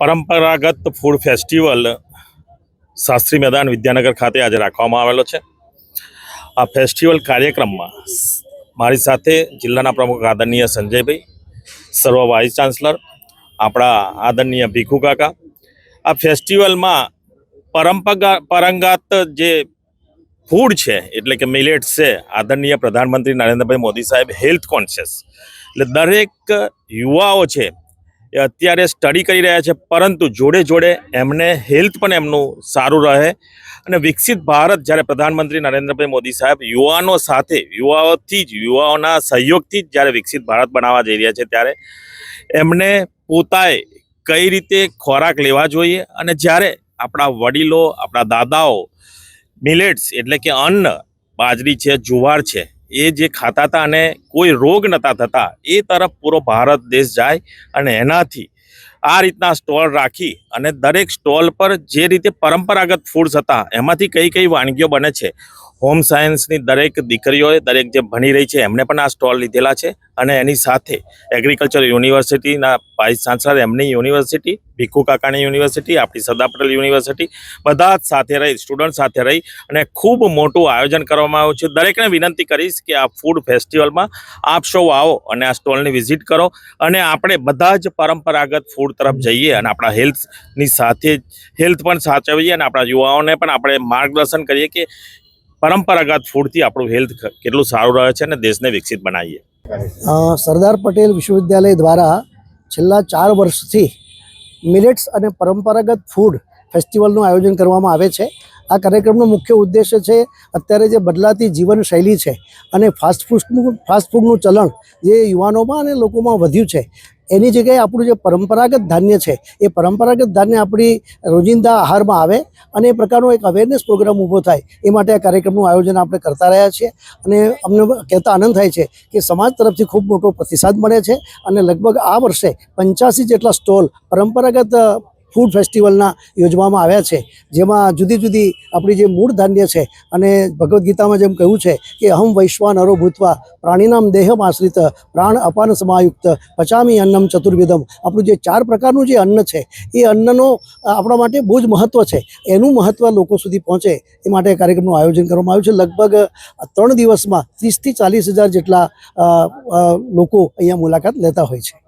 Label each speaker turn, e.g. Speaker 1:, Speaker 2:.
Speaker 1: પરંપરાગત food festival Shastri Maidan Vidyanagar ખાતે આજે રાખવામાં આવેલો છે. આ ફેસ્ટિવલ કાર્યક્રમમાં મારી સાથે જિલ્લાના પ્રમુખ આદરણીય સંજયભાઈ, સર્વ વાઇસ ચાન્સલર, આપણા આદરણીય ભીખુ કાકા. આ ફેસ્ટિવલમાં પરંપરા પરંગત જે ફૂડ છે, એટલે કે મિલેટ્સ છે, આદરણીય પ્રધાનમંત્રી નરેન્દ્રભાઈ મોદી સાહેબ હેલ્થ કોન્શિયસ. એટલે દરેક યુવાઓ છે એ અત્યારે સ્ટડી કરી રહ્યા છે, પરંતુ જોડે જોડે એમને હેલ્થ પણ એમનું સારું રહે. અને વિકસિત ભારત જ્યારે પ્રધાનમંત્રી નરેન્દ્રભાઈ મોદી સાહેબ યુવાનો સાથે, યુવાઓથી જ, યુવાઓના સહયોગથી જ જ્યારે વિકસિત ભારત બનાવવા જઈ રહ્યા છે ત્યારે એમને પોતાએ કઈ રીતે ખોરાક લેવા જોઈએ અને જ્યારે આપણા વડીલો, આપણા દાદાઓ મિલેટ્સ એટલે કે અન્ન, બાજરી છે, જુવાર છે એ જે ખાતા હતા અને કોઈ રોગ નતા થતા, એ તરફ પૂરો ભારત દેશ જાય અને એનાથી આ રીતના સ્ટોલ રાખી અને દરેક સ્ટોલ પર જે રીતે પરંપરાગત ફૂડ્સ હતા, એમાંથી કઈ કઈ વાનગીઓ બને છે? હોમ સાયન્સની દરેક દીકરીઓએ, દરેક જે ભણી રહી છે એમને પણ આ સ્ટોલ લીધેલા છે. અને એની સાથે એગ્રીકલ્ચર યુનિવર્સિટીના ભાઈ સાંસદ એમની યુનિવર્સિટી ભીખુ કાકાની યુનિવર્સિટી આપણી સરદાર પટેલ યુનિવર્સિટી બધા જ સાથે રહી સ્ટુડન્ટ સાથે રહી અને ખૂબ મોટું આયોજન કરવામાં આવ્યું છે. દરેકને વિનંતી કરીશ કે આ ફૂડ ફેસ્ટિવલમાં આપ સૌ આવો અને આ સ્ટોલની વિઝિટ કરો અને આપણે બધા જ પરંપરાગત ફૂડ તરફ જઈએ અને આપણા હેલ્થની સાથે હેલ્થ પણ સાચવીએ અને આપણા યુવાઓને પણ આપણે માર્ગદર્શન કરીએ કે પરંપરાગત ફૂડથી આપણું હેલ્થ કેટલું સારું રહે છે અને દેશને વિકસિત બનાવીએ.
Speaker 2: સરદાર પટેલ વિશ્વવિદ્યાલય દ્વારા છેલ્લા ચાર વર્ષથી મિલેટ્સ અને પરંપરાગત ફૂડ ફેસ્ટિવલનું આયોજન કરવામાં આવે છે. આ કાર્યક્રમનો મુખ્ય ઉદ્દેશ્ય છે અત્યારે જે બદલાતી જીવનશૈલી છે અને ફાસ્ટ ફાસ્ટફૂડનું ફાસ્ટ ફૂડનું ચલણ જે યુવાનોમાં અને લોકોમાં વધ્યું છે એની જગ્યાએ આપણું જે પરંપરાગત ધાન્ય છે, એ પરંપરાગત ધાન્ય આપણી રોજિંદા આહારમાં આવે અને એ પ્રકારનો એક અવેરનેસ પ્રોગ્રામ ઊભો થાય, એ માટે આ કાર્યક્રમનું આયોજન આપણે કરતા રહ્યા છીએ. અને અમને કહેતા આનંદ થાય છે કે સમાજ તરફથી ખૂબ મોટો પ્રતિસાદ મળે છે અને લગભગ આ વર્ષે પંચ્યાસી જેટલા સ્ટોલ પરંપરાગત ફૂડ ફેસ્ટિવલના યોજવામાં આવ્યા છે. જેમાં જુદી જુદી આપણી જે મૂળ ધાન્ય છે અને ભગવદ્ ગીતામાં જેમ કહ્યું છે કે, અહમ વૈશ્વાનરો ભૂતવા, પ્રાણીનામ દેહમ આશ્રિત, પ્રાણ અપાન સમાયુક્ત, પચામી અન્નમ ચતુર્વિધમ. આપણું જે ચાર પ્રકારનું જે અન્ન છે, એ અન્નનો આપણા માટે બહુ જ મહત્ત્વ છે. એનું મહત્ત્વ લોકો સુધી પહોંચે એ માટે કાર્યક્રમનું આયોજન કરવામાં આવ્યું છે. લગભગ ત્રણ દિવસમાં ત્રીસથી ચાલીસ હજાર જેટલા લોકો અહીંયા મુલાકાત લેતા હોય છે.